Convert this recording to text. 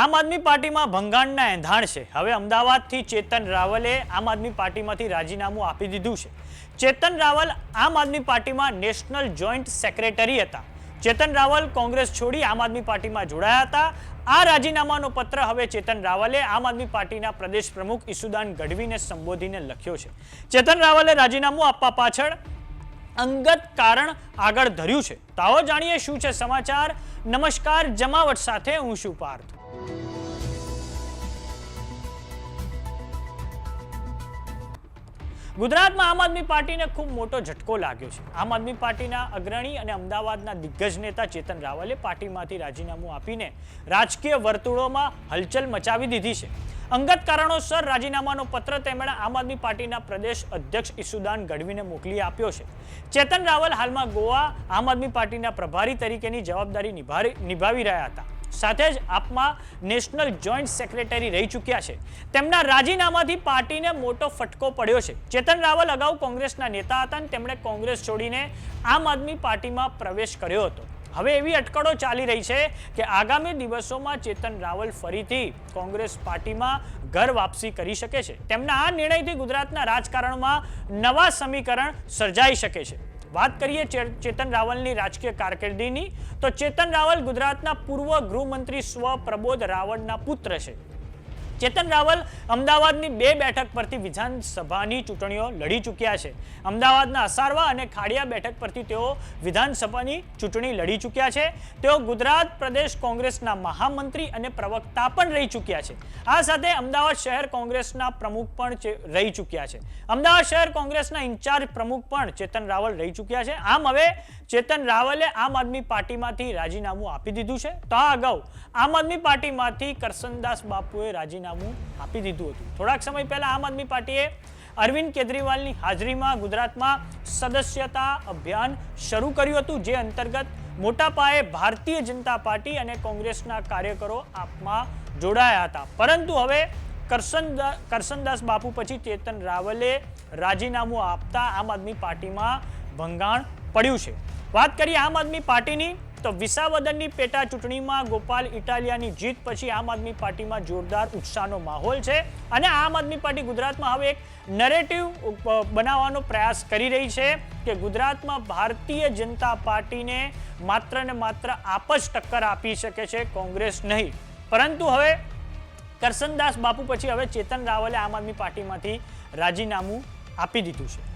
આમ આદમી પાર્ટીમાં ભંગાણના એંધાણ છે. હવે અમદાવાદથી ચેતન રાવલે આમ આદમી પાર્ટીમાંથી રાજીનામું આપી દીધું છે. ચેતન રાવલ આમ આદમી પાર્ટીમાં નેશનલ જોઈન્ટ સેક્રેટરી હતા. ચેતન રાવલ કોંગ્રેસ છોડી આમ આદમી પાર્ટીમાં જોડાયા હતા. આ રાજીનામાનો પત્ર હવે ચેતન રાવલે આમ આદમી પાર્ટીના પ્રદેશ પ્રમુખ ઈસુદાન ગઢવીને સંબોધીને લખ્યો છે. ચેતન રાવલે રાજીનામું આપવા પાછળ અંગત કારણ આગળ ધર્યું છે. તો જાણીએ શું છે સમાચાર? નમસ્કાર, જમાવટ સાથે હું શું પાર્થ. ગુજરાતમાં આમ આદમી પાર્ટીને ખૂબ મોટો ઝટકો લાગ્યો છે. આમ આદમી પાર્ટીના અગ્રણી અને અમદાવાદના દિગ્ગજ નેતા ચેતન રાવલે પાર્ટીમાંથી રાજીનામું આપીને રાજકીય વર્તુળોમાં હલચલ મચાવી દીધી છે. અંગત કારણોસર રાજીનામાનો પત્ર તેમણે આમ આદમી પાર્ટીના પ્રદેશ અધ્યક્ષ ઈસુદાન ગઢવીને મોકલી આપ્યો છે. ચેતન રાવલ હાલમાં ગોવા આમ આદમી પાર્ટીના પ્રભારી તરીકેની જવાબદારી નિભાવી રહ્યા હતા. સાથે જ આપમાં નેશનલ જોઈન્ટ સેક્રેટરી રહી ચૂક્યા છે. તેમના રાજીનામાથી પાર્ટીને મોટો ફટકો પડ્યો છે. ચેતન રાવલ અગાઉ કોંગ્રેસના નેતા હતા અને તેમણે કોંગ્રેસ છોડીને આમ આદમી પાર્ટીમાં પ્રવેશ કર્યો હતો. હવે એવી અટકળો ચાલી રહી છે કે આગામી દિવસોમાં ચેતન રાવલ ફરીથી કોંગ્રેસ પાર્ટીમાં ઘર વાપસી કરી શકે છે. તેમના આ નિર્ણયથી ગુજરાતના રાજકારણમાં નવા સમીકરણ સર્જાઈ શકે છે. વાત કરીએ ચેતન રાવલની રાજકીય કારકિર્દીની, તો ચેતન રાવલ ગુજરાતના પૂર્વ ગૃહમંત્રી સ્વ પ્રબોધ રાવળના પુત્ર છે. ચેતન રાવલ અમદાવાદની બે બેઠક પરથી વિધાનસભાની ચૂંટણીઓ લડી ચૂક્યા છે. અમદાવાદના અસારવા અને ખાડિયા બેઠક પરથી તેઓ વિધાનસભાની ચૂંટણી લડી ચૂક્યા છે. તેઓ ગુજરાત પ્રદેશ કોંગ્રેસના મહામંત્રી અને પ્રવક્તા પણ રહી ચૂક્યા છે. આ સાથે અમદાવાદ શહેર કોંગ્રેસના પ્રમુખ પણ રહી ચૂક્યા છે. અમદાવાદ શહેર કોંગ્રેસના ઇન્ચાર્જ પ્રમુખ પણ ચેતન રાવલ રહી ચૂક્યા છે. આમ હવે ચેતન રાવલે આમ આદમી પાર્ટીમાંથી રાજીનામું આપી દીધું છે. તો આ અગાઉ આમ આદમી પાર્ટીમાંથી કરસનદાસ બાપુએ રાજીનામું આપી દીધું હતું. થોડાક સમય પહેલા આમ આદમી પાર્ટીએ અરવિંદ કેજરીવાલની હાજરીમાં ગુજરાતમાં સદસ્યતા અભિયાન શરૂ કર્યું હતું, જે અંતર્ગત મોટા પાયે ભારતીય જનતા પાર્ટી અને કોંગ્રેસના કાર્યકરો આપમાં જોડાયા હતા. પરંતુ હવે કરસનદા કરસનદાસ બાપુ પછી ચેતન રાવલે રાજીનામું આપતા આમ આદમી પાર્ટીમાં ભંગાણ પડ્યું છે. વાત કરીએ આમ આદમી પાર્ટીની તો વિસાવદનની પેટા ચૂંટણીમાં ગોપાલ ઇટાલિયાની જીત પછી આમ આદમી પાર્ટીમાં જોરદાર ઉત્સાહનો માહોલ છે અને આમ આદમી પાર્ટી ગુજરાતમાં હવે એક નરેટિવ બનાવવાનો પ્રયાસ કરી રહી છે કે ગુજરાતમાં ભારતીય જનતા પાર્ટીને માત્ર ને માત્ર આપ જ ટક્કર આપી શકે છે, કોંગ્રેસ નહીં. પરંતુ હવે કરસનદાસ બાપુ પછી હવે ચેતન રાવલે આમ આદમી પાર્ટીમાંથી રાજીનામું આપી દીધું છે.